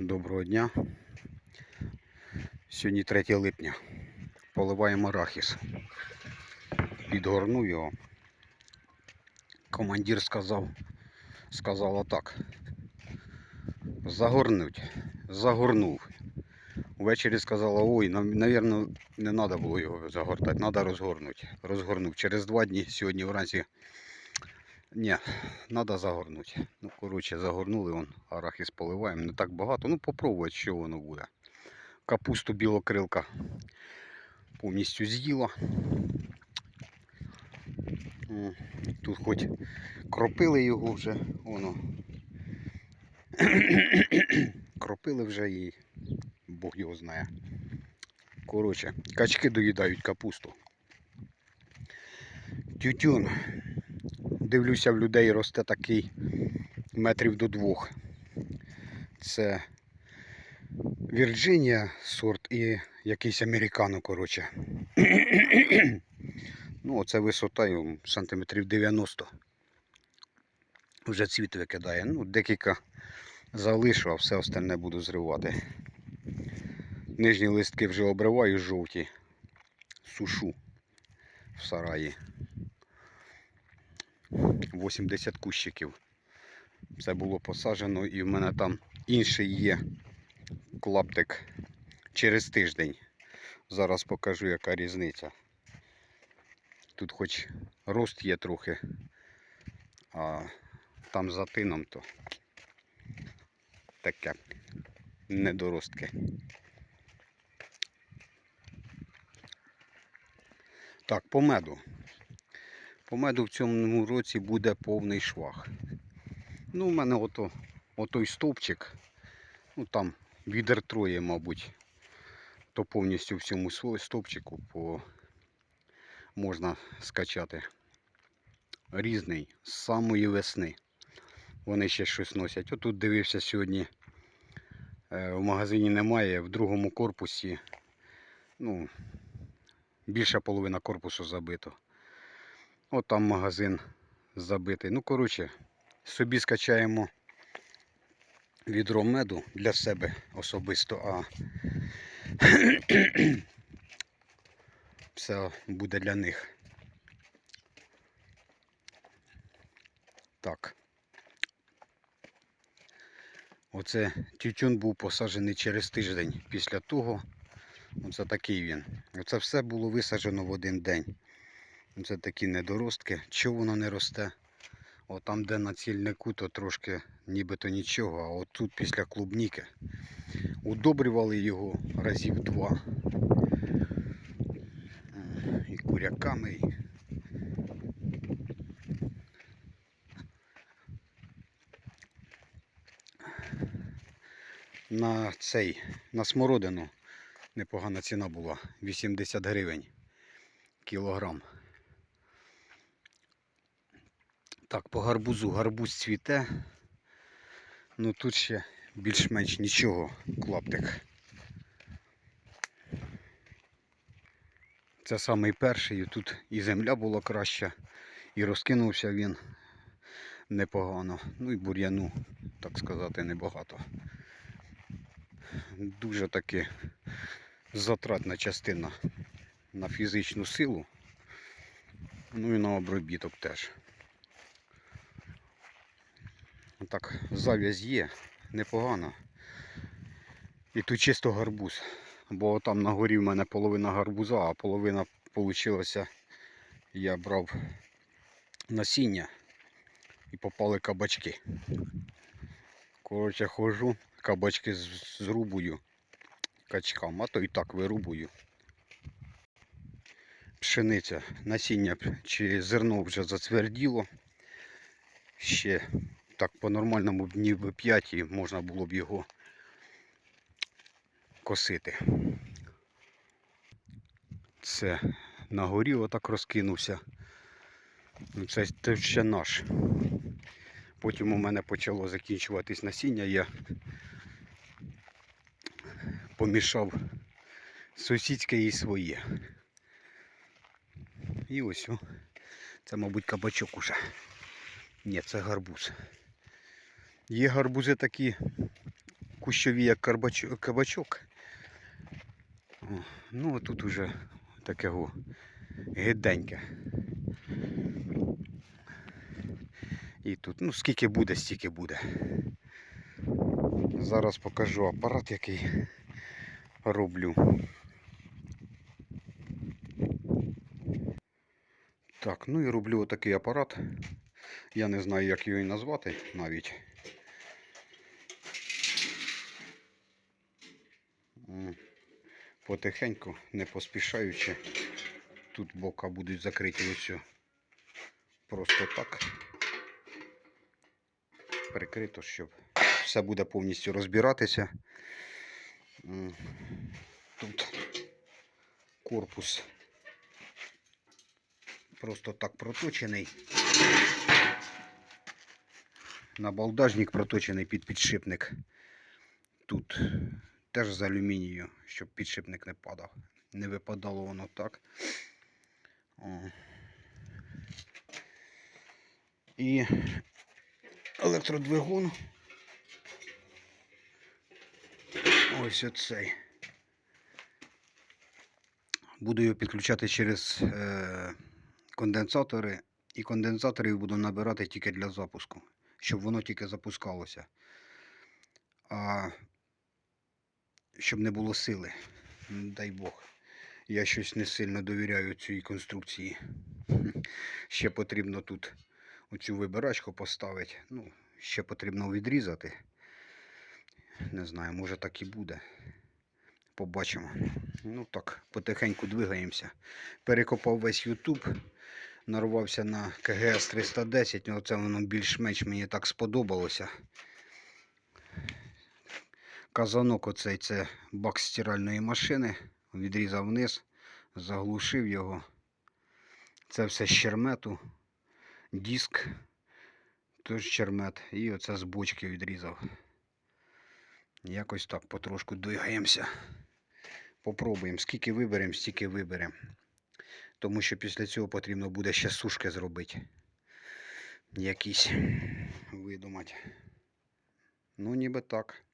Доброго дня. Сьогодні 3 липня. Поливаємо арахіс. Підгорну його. Командир сказав, сказала так. Загорнуть. Загорнув. Ввечері сказала, ой, нам, навірно, не треба було його загортати, треба розгорнути. Розгорнув. Через два дні, сьогодні вранці. Ні, треба загорнути. Ну, коротше, загорнули он, арахіс поливаємо. Не так багато. Ну, попробувати, що воно буде. Капусту білокрилка повністю з'їла. Тут хоч кропили його вже, воно. Кропили вже і Бог його знає. Коротше, качки доїдають капусту. Тютюн. Дивлюся, в людей росте такий метрів до двох. Це Вірджинія сорт і якийсь американо, коротше. ну, оце висота сантиметрів 90. Вже цвіт викидає. Ну, декілька залишу, а все остальне буду зривати. Нижні листки вже обриваю жовті. Сушу в сараї. 80 кущиків. Це було посаджено і в мене там інший є клаптик через тиждень. Зараз покажу, яка різниця. Тут хоч рост є трохи, а там за тином то таке недоростки. Так, по меду. По меду в цьому році буде повний швах. Ну, у мене ото, отой стовпчик, ну там відер троє, мабуть, то повністю в цьому стовпчику по... можна скачати. Різний, з самої весни. Вони ще щось носять. Отут дивився сьогодні. е, В магазині немає, в другому корпусі. Ну, більша половина корпусу забито. От там магазин забитий. Ну, коротше, собі скачаємо відро меду для себе особисто, а все буде для них. Так. Оце тютюн був посаджений через тиждень після того. Оце такий він. Оце все було висаджено в один день. Це такі недоростки. Чого воно не росте? О, там, де на цільнику, то трошки нібито нічого, а от тут після клубніки удобрювали його разів два. Е, І куряками. І... На цей, на смородину непогана ціна була 80 гривень кілограм. Так, по гарбузу. Гарбуз цвіте. Ну тут ще більш-менш нічого, клаптик. Це самий перший. Тут і земля була краща, і розкинувся він непогано. Ну і бур'яну, так сказати, небагато. Дуже таки затратна частина на фізичну силу. Ну і на обробіток теж. Так, зав'язь є, непогано. І тут чисто гарбуз. Бо там на горі в мене половина гарбуза, а половина вийшла, я брав насіння і попали кабачки. Коротше, ходжу, кабачки зрубую качкам, а то і так вирубую. Пшениця, насіння чи зерно вже зацверділо. Ще так по-нормальному днів би 5 і можна було б його косити. Це на горі отак розкинувся. Ну, Це, це ще наш. Потім у мене почало закінчуватись насіння, я помішав сусідське і своє. І ось о. Це, мабуть, кабачок уже. Ні, це гарбуз. Є гарбузи такі кущові, як кабачок. Ну, а тут уже таке го, гиденьке. І тут, ну, скільки буде, стільки буде. Зараз покажу апарат, який роблю. Так, ну і роблю отакий апарат. Я не знаю, як його і назвати навіть. Потихеньку, не поспішаючи. Тут бока будуть закриті ось просто так. Прикрито, щоб все буде повністю розбиратися. Тут корпус просто так проточений. Набалдажник проточений під підшипник. Тут теж з алюмінію, щоб підшипник не падав. Не випадало воно так. О. І електродвигун. Ось оцей. Буду його підключати через е, конденсатори. І конденсаторів буду набирати тільки для запуску, щоб воно тільки запускалося. А щоб не було сили. Дай Бог. Я щось не сильно довіряю цій конструкції. Ще потрібно тут оцю вибирачку поставити. Ну, ще потрібно відрізати. Не знаю, може так і буде. Побачимо. Ну так, потихеньку двигаємося. Перекопав весь YouTube, нарвався на КГС 310, ну це воно більш-менш мені так сподобалося. Казанок оцей це бак стиральної машини. Відрізав вниз, заглушив його. Це все з чермету, диск, теж чермет. І оце з бочки відрізав. Якось так потрошку двигаємося. Попробуємо. Скільки виберемо, стільки виберемо. Тому що після цього потрібно буде ще сушки зробити. Якісь видумати. Ну, ніби так.